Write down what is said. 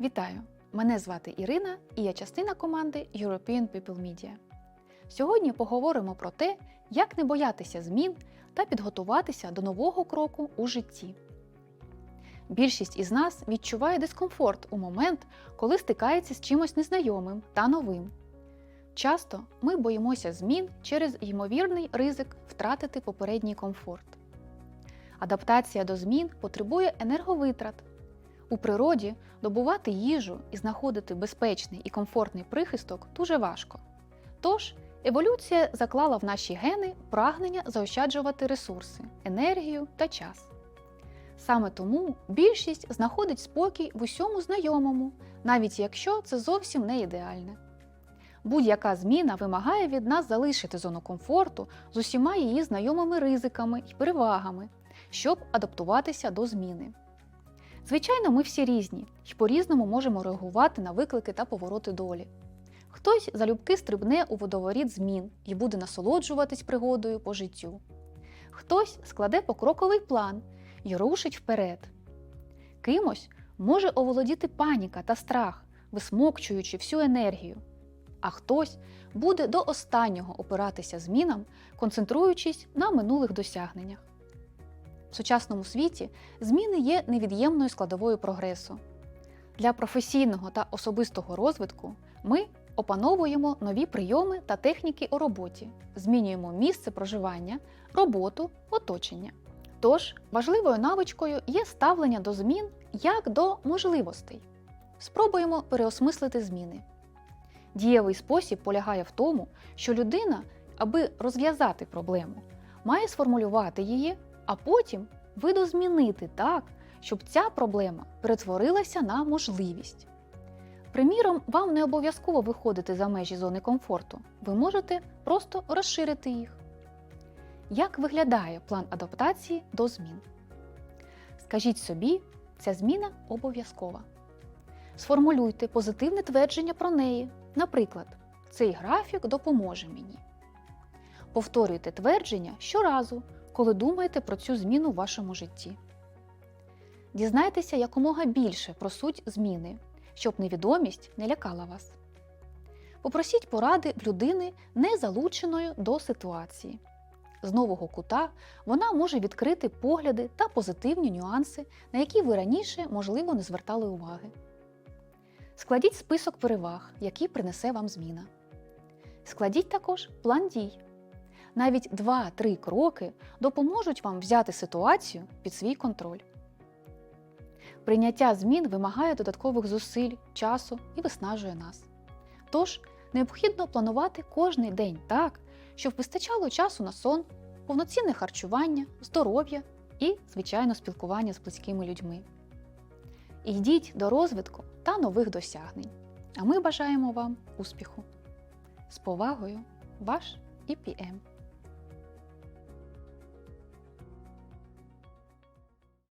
Вітаю! Мене звати Ірина і я частина команди European People Media. Сьогодні поговоримо про те, як не боятися змін та підготуватися до нового кроку у житті. Більшість із нас відчуває дискомфорт у момент, коли стикається з чимось незнайомим та новим. Часто ми боїмося змін через ймовірний ризик втратити попередній комфорт. Адаптація до змін потребує енерговитрат. У природі добувати їжу і знаходити безпечний і комфортний прихисток дуже важко. Тож еволюція заклала в наші гени прагнення заощаджувати ресурси, енергію та час. Саме тому більшість знаходить спокій в усьому знайомому, навіть якщо це зовсім не ідеальне. Будь-яка зміна вимагає від нас залишити зону комфорту з усіма її знайомими ризиками і перевагами, щоб адаптуватися до зміни. Звичайно, ми всі різні і по-різному можемо реагувати на виклики та повороти долі. Хтось залюбки стрибне у водоворіт змін і буде насолоджуватись пригодою по життю. Хтось складе покроковий план і рушить вперед. Кимось може оволодіти паніка та страх, висмокчуючи всю енергію. А хтось буде до останнього опиратися змінам, концентруючись на минулих досягненнях. В сучасному світі зміни є невід'ємною складовою прогресу. Для професійного та особистого розвитку ми опановуємо нові прийоми та техніки у роботі, змінюємо місце проживання, роботу, оточення. Тож важливою навичкою є ставлення до змін як до можливостей. Спробуємо переосмислити зміни. Дієвий спосіб полягає в тому, що людина, аби розв'язати проблему, має сформулювати її, а потім видозмінити так, щоб ця проблема перетворилася на можливість. Приміром, вам не обов'язково виходити за межі зони комфорту, ви можете просто розширити їх. Як виглядає план адаптації до змін? Скажіть собі, ця зміна обов'язкова. Сформулюйте позитивне твердження про неї. Наприклад, цей графік допоможе мені. Повторюйте твердження щоразу, коли думаєте про цю зміну в вашому житті. Дізнайтеся якомога більше про суть зміни, щоб невідомість не лякала вас. Попросіть поради в людини, не залученої до ситуації. З нового кута вона може відкрити погляди та позитивні нюанси, на які ви раніше, можливо, не звертали уваги. Складіть список переваг, які принесе вам зміна. Складіть також план дій. Навіть 2-3 кроки допоможуть вам взяти ситуацію під свій контроль. Прийняття змін вимагає додаткових зусиль, часу і виснажує нас. Тож необхідно планувати кожний день так, щоб вистачало часу на сон, повноцінне харчування, здоров'я і, звичайно, спілкування з близькими людьми. Йдіть до розвитку та нових досягнень. А ми бажаємо вам успіху! З повагою, ваш EPM.